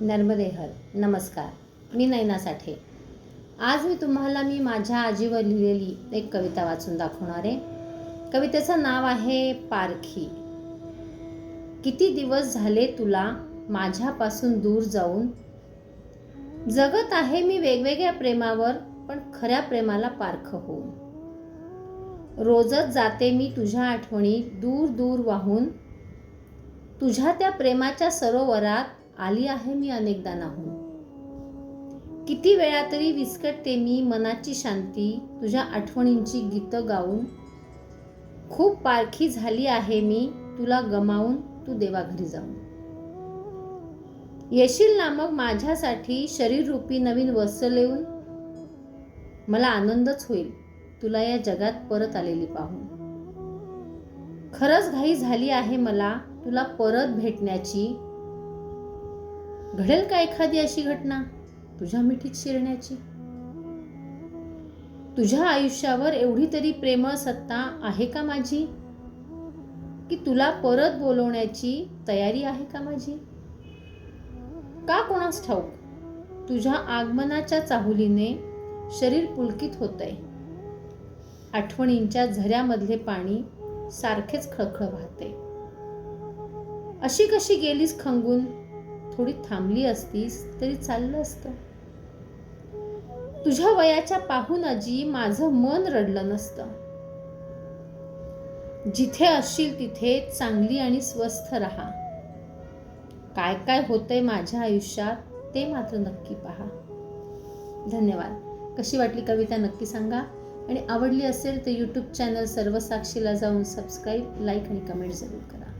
नर्मदे हर नमस्कार. मी नैना साठे. आज मी तुम्हाला मी माझ्या आजीवर लिहिलेली एक कविता वाचून दाखवणार आहे. कवितेचं नाव आहे पारखी. किती दिवस झाले तुला माझ्यापासून दूर जाऊन? जगत आहे मी वेगवेगळ्या प्रेमावर पण खऱ्या प्रेमाला पारख होऊन. रोजच जाते मी तुझ्या आठवणी दूर दूर वाहून. तुझ्या त्या प्रेमाच्या सरोवरात आली आहे मी अनेकदा नाहून. किती वेळा तरी विस्कटते मी मनाची शांती तुझ्या आठवणींची गीतं गाऊन खूप पारखी झाली आहे मी तुला गमावून तू देवाघरी जाऊन. येशील ना मग माझ्यासाठी शरीररूपी नवीन वस्त्र लिहून मला आनंदच होईल तुला या जगात परत आलेली पाहून. खरंच घाई झाली आहे मला तुला परत भेटण्याची घडेल का एखादी अशी घटना? तुझ्या मिठीत शिरण्याची? तुझ्या आयुष्यावर एवढी तरी प्रेमळ सत्ता आहे का माझी? की तुला परत बोलवण्याची तयारी आहे का माझी? का कोणास ठाऊक? तुझ्या आगमनाच्या चाहुलीने शरीर पुलकित होतंय. आठवणींच्या झऱ्यामधले पाणी सारखेच खळखळ वाहते अशी कशी गेलीस खंगून? थोडी थांबली असतीस तरी चाललं असतं. तुझ्या वयाच्या पाहून आजी माझं मन रडलं नसतं. जिथे असशील तिथे चांगली आणि स्वस्थ राहा. काय काय होतंय माझ्या आयुष्यात ते मात्र नक्की पहा. धन्यवाद. कशी वाटली कविता नक्की सांगा. आणि आवडली असेल तर यूट्यूब चॅनल सर्वसाक्षीला जाऊन सबस्क्राईब लाईक आणि कमेंट जरूर करा.